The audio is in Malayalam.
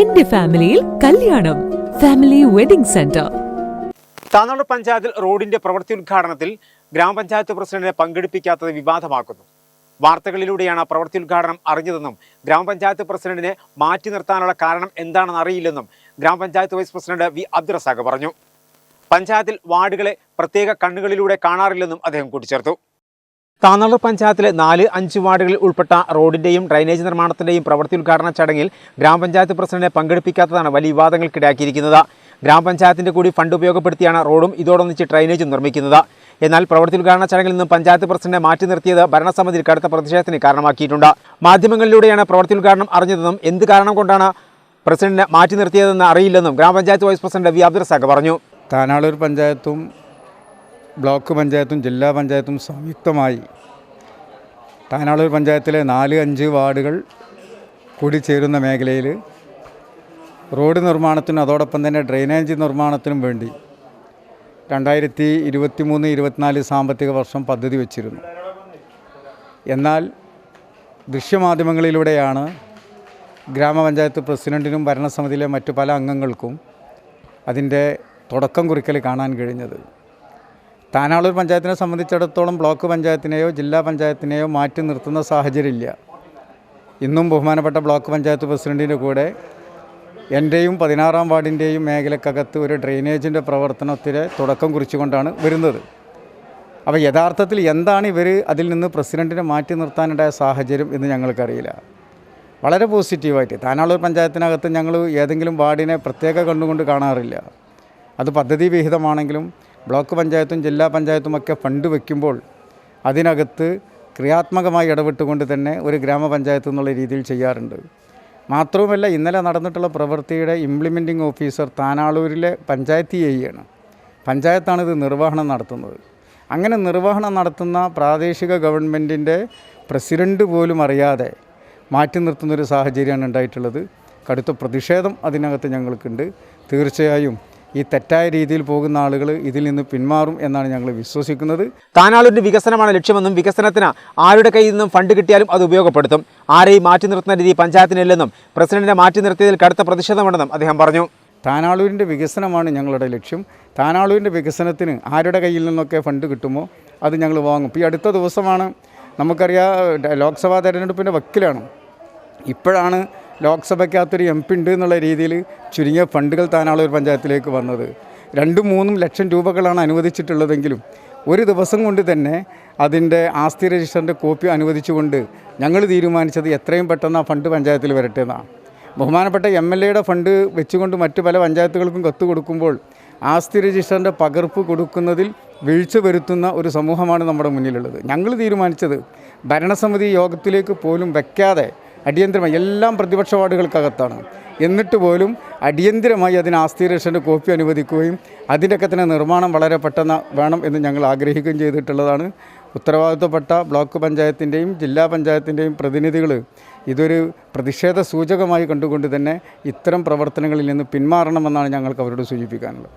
എന്റെ ഫാമിലിയിൽ കല്യാണം. Family wedding centre. താനോട് പഞ്ചായത്തിൽ റോഡിന്റെ പ്രവൃത്തി ഉദ്ഘാടനത്തിൽ ഗ്രാമപഞ്ചായത്ത് പ്രസിഡന്റിനെ പങ്കെടുപ്പിക്കാത്തത് വിവാദമാക്കുന്നു. വാർത്തകളിലൂടെയാണ് പ്രവൃത്തി ഉദ്ഘാടനം അറിഞ്ഞതെന്നും ഗ്രാമപഞ്ചായത്ത് പ്രസിഡന്റിനെ മാറ്റി നിർത്താനുള്ള കാരണം എന്താണെന്ന് അറിയില്ലെന്നും ഗ്രാമപഞ്ചായത്ത് വൈസ് പ്രസിഡന്റ് വി അബ്ദുറസാഖ് പറഞ്ഞു. പഞ്ചായത്തിൽ വാർഡുകളെ പ്രത്യേക കണ്ണുകളിലൂടെ കാണാറില്ലെന്നും അദ്ദേഹം കൂട്ടിച്ചേർത്തു. താനാളൂർ പഞ്ചായത്തിലെ നാല് അഞ്ച് വാർഡുകളിൽ ഉൾപ്പെട്ട റോഡിന്റെയും ഡ്രൈനേജ് നിർമ്മാണത്തിന്റെയും പ്രവൃത്തി ഉദ്ഘാടന ചടങ്ങിൽ ഗ്രാമപഞ്ചായത്ത് പ്രസിഡന്റിനെ പങ്കെടുപ്പിക്കാത്തതാണ് വലിയ വിവാദങ്ങൾക്കിടയാക്കിയിരിക്കുന്നത്. ഗ്രാമപഞ്ചായത്തിന്റെ കൂടി ഫണ്ട് ഉപയോഗപ്പെടുത്തിയാണ് റോഡും ഇതോടൊന്നിച്ച് ഡ്രൈനേജും നിർമ്മിക്കുന്നത്. എന്നാൽ പ്രവൃത്തി ഉദ്ഘാടന ചടങ്ങിൽ നിന്ന് പഞ്ചായത്ത് പ്രസിഡന്റ് മാറ്റി നിർത്തിയത് ഭരണസമിതിയിൽ കടുത്ത പ്രതിഷേധത്തിന് കാരണമാക്കിയിട്ടുണ്ട്. മാധ്യമങ്ങളിലൂടെയാണ് പ്രവൃത്തി ഉദ്ഘാടനം അറിഞ്ഞതെന്നും എന്ത് കാരണം കൊണ്ടാണ് പ്രസിഡന്റിനെ മാറ്റി നിർത്തിയതെന്ന് അറിയില്ലെന്നും ഗ്രാമപഞ്ചായത്ത് വൈസ് പ്രസിഡന്റ് വി അബ്ദുൾ പറഞ്ഞു. താനാളൂർ പഞ്ചായത്തും ബ്ലോക്ക് പഞ്ചായത്തും ജില്ലാ പഞ്ചായത്തും സംയുക്തമായി താനാളൂർ പഞ്ചായത്തിലെ നാല് അഞ്ച് വാർഡുകൾ കൂടി ചേരുന്ന മേഖലയിൽ റോഡ് നിർമ്മാണത്തിനും അതോടൊപ്പം തന്നെ ഡ്രെയിനേജ് നിർമ്മാണത്തിനും വേണ്ടി രണ്ടായിരത്തി ഇരുപത്തി മൂന്ന് ഇരുപത്തിനാല് സാമ്പത്തിക വർഷം പദ്ധതി വച്ചിരുന്നു. എന്നാൽ ദൃശ്യമാധ്യമങ്ങളിലൂടെയാണ് ഗ്രാമപഞ്ചായത്ത് പ്രസിഡന്റിനും ഭരണസമിതിയിലെ മറ്റു പല അംഗങ്ങൾക്കും അതിന്റെ തുടക്കം കുറിക്കൽ കാണാൻ കഴിഞ്ഞത്. താനാളൂർ പഞ്ചായത്തിനെ സംബന്ധിച്ചിടത്തോളം ബ്ലോക്ക് പഞ്ചായത്തിനെയോ ജില്ലാ പഞ്ചായത്തിനെയോ മാറ്റി നിർത്തുന്ന സാഹചര്യമില്ല. ഇന്നും ബഹുമാനപ്പെട്ട ബ്ലോക്ക് പഞ്ചായത്ത് പ്രസിഡന്റിന്റെ കൂടെ എന്റെയും പതിനാറാം വാർഡിന്റെയും മേഖലക്കകത്ത് ഒരു ഡ്രെയിനേജിന്റെ പ്രവർത്തനത്തിന് തുടക്കം കുറിച്ചുകൊണ്ടാണ് വരുന്നത്. അപ്പോൾ യഥാർത്ഥത്തിൽ എന്താണ് ഇവർ അതിൽ നിന്ന് പ്രസിഡന്റിനെ മാറ്റി നിർത്താനുണ്ടായ സാഹചര്യം എന്ന് ഞങ്ങൾക്കറിയില്ല. വളരെ പോസിറ്റീവായിട്ട് താനാളൂർ പഞ്ചായത്തിനകത്ത് ഞങ്ങൾ ഏതെങ്കിലും വാർഡിനെ പ്രത്യേക കണ്ണുകൊണ്ട് കാണാറില്ല. അത് പദ്ധതി വിഹിതമാണെങ്കിലും ബ്ലോക്ക് പഞ്ചായത്തും ജില്ലാ പഞ്ചായത്തുമൊക്കെ ഫണ്ട് വയ്ക്കുമ്പോൾ അതിനകത്ത് ക്രിയാത്മകമായി ഇടപെട്ടുകൊണ്ട് തന്നെ ഒരു ഗ്രാമപഞ്ചായത്ത് എന്നുള്ള രീതിയിൽ ചെയ്യാറുണ്ട്. മാത്രവുമല്ല ഇന്നലെ നടന്നിട്ടുള്ള പ്രവൃത്തിയുടെ ഇംപ്ലിമെന്റിംഗ് ഓഫീസർ താനാളൂരിലെ പഞ്ചായത്ത് ചെയ്യുകയാണ്. പഞ്ചായത്താണ് ഇത് നിർവഹണം നടത്തുന്നത്. അങ്ങനെ നിർവഹണം നടത്തുന്ന പ്രാദേശിക ഗവൺമെന്റിന്റെ പ്രസിഡന്റ് പോലും അറിയാതെ മാറ്റി നിർത്തുന്നൊരു സാഹചര്യമാണ് ഉണ്ടായിട്ടുള്ളത്. കടുത്ത പ്രതിഷേധം അതിനകത്ത് ഞങ്ങൾക്കുണ്ട്. തീർച്ചയായും ഈ തെറ്റായ രീതിയിൽ പോകുന്ന ആളുകൾ ഇതിൽ നിന്ന് പിന്മാറും എന്നാണ് ഞങ്ങൾ വിശ്വസിക്കുന്നത്. താനാളൂരിന്റെ വികസനമാണ് ലക്ഷ്യമെന്നും വികസനത്തിന് ആരുടെ കയ്യിൽ നിന്നും ഫണ്ട് കിട്ടിയാലും അത് ഉപയോഗപ്പെടുത്തും. ആരെയും മാറ്റി നിർത്തുന്ന രീതി പഞ്ചായത്തിനില്ലെന്നും പ്രസിഡന്റിനെ മാറ്റി നിർത്തിയതിൽ കടുത്ത പ്രതിഷേധമുണ്ടെന്നും അദ്ദേഹം പറഞ്ഞു. താനാളൂരിന്റെ വികസനമാണ് ഞങ്ങളുടെ ലക്ഷ്യം. താനാളൂരിന്റെ വികസനത്തിന് ആരുടെ കയ്യിൽ നിന്നൊക്കെ ഫണ്ട് കിട്ടുമോ അത് ഞങ്ങൾ വാങ്ങും. ഈ അടുത്ത ദിവസമാണ് നമുക്കറിയാം ലോക്സഭാ തെരഞ്ഞെടുപ്പിന്റെ വക്കിലാണ്. ഇപ്പോഴാണ് ലോക്സഭയ്ക്കകത്തൊരു എം പി ഉണ്ട് എന്നുള്ള രീതിയിൽ ചുരുങ്ങിയ ഫണ്ടുകൾ താനാളൂർ പഞ്ചായത്തിലേക്ക് വന്നത്. രണ്ടും മൂന്നും ലക്ഷം രൂപകളാണ് അനുവദിച്ചിട്ടുള്ളതെങ്കിലും ഒരു ദിവസം കൊണ്ട് തന്നെ അതിന്റെ ആസ്തി രജിസ്റ്ററിന്റെ കോപ്പി അനുവദിച്ചുകൊണ്ട് ഞങ്ങൾ തീരുമാനിച്ചത് എത്രയും പെട്ടെന്ന് ആ ഫണ്ട് പഞ്ചായത്തിൽ വരട്ടെ എന്നാണ് ബഹുമാനപ്പെട്ട എം എൽ എയുടെ ഫണ്ട് വെച്ചുകൊണ്ട് മറ്റു പല പഞ്ചായത്തുകൾക്കും കത്ത് കൊടുക്കുമ്പോൾ ആസ്തി രജിസ്റ്ററിന്റെ പകർപ്പ് കൊടുക്കുന്നതിൽ വീഴ്ച വരുത്തുന്ന ഒരു സമൂഹമാണ് നമ്മുടെ മുന്നിലുള്ളത്. ഞങ്ങൾ തീരുമാനിച്ചത് ഭരണസമിതി യോഗത്തിലേക്ക് പോലും വയ്ക്കാതെ അടിയന്തരമായി എല്ലാം പ്രതിപക്ഷ വാർഡുകൾക്കകത്താണ്. എന്നിട്ട് പോലും അടിയന്തിരമായി അതിന് ആസ്തി രക്ഷന്റെ കോപ്പി അനുവദിക്കുകയും അതിന്റെയൊക്കെ തന്നെ നിർമ്മാണം വളരെ പെട്ടെന്ന് വേണം എന്ന് ഞങ്ങൾ ആഗ്രഹിക്കുകയും ചെയ്തിട്ടുള്ളതാണ്. ഉത്തരവാദിത്തപ്പെട്ട ബ്ലോക്ക് പഞ്ചായത്തിന്റെയും ജില്ലാ പഞ്ചായത്തിന്റെയും പ്രതിനിധികൾ ഇതൊരു പ്രതിഷേധ സൂചകമായി കണ്ടുകൊണ്ട് തന്നെ ഇത്തരം പ്രവർത്തനങ്ങളിൽ നിന്ന് പിന്മാറണമെന്നാണ് ഞങ്ങൾക്ക് അവരോട് സൂചിപ്പിക്കാനുള്ളത്.